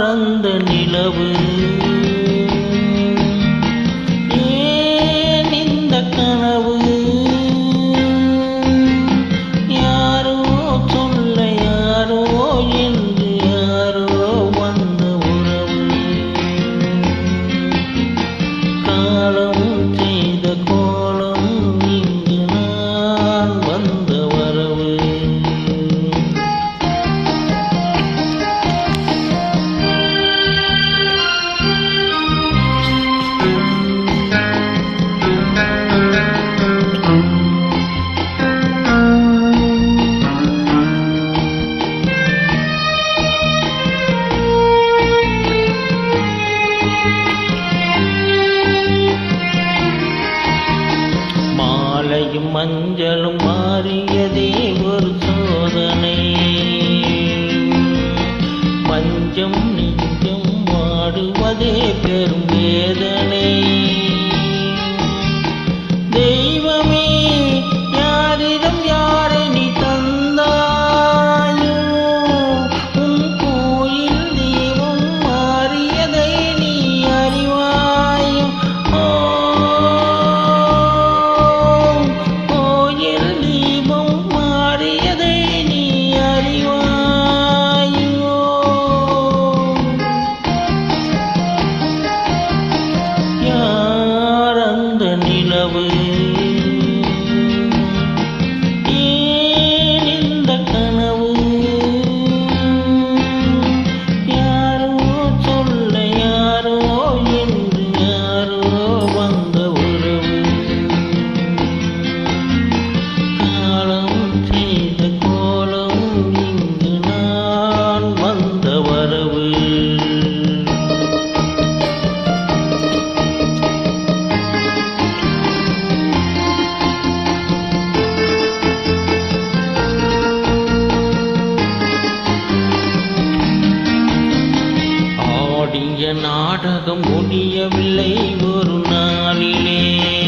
பறந்த நிலவு. ஊஞ்சலும் மாறியதே ஒரு சோதனை. பஞ்சம் நெஞ்சம் வாடுவதே பெரும் வேதனை. நாடகம் முடியவில்லை ஒரு நாளிலே.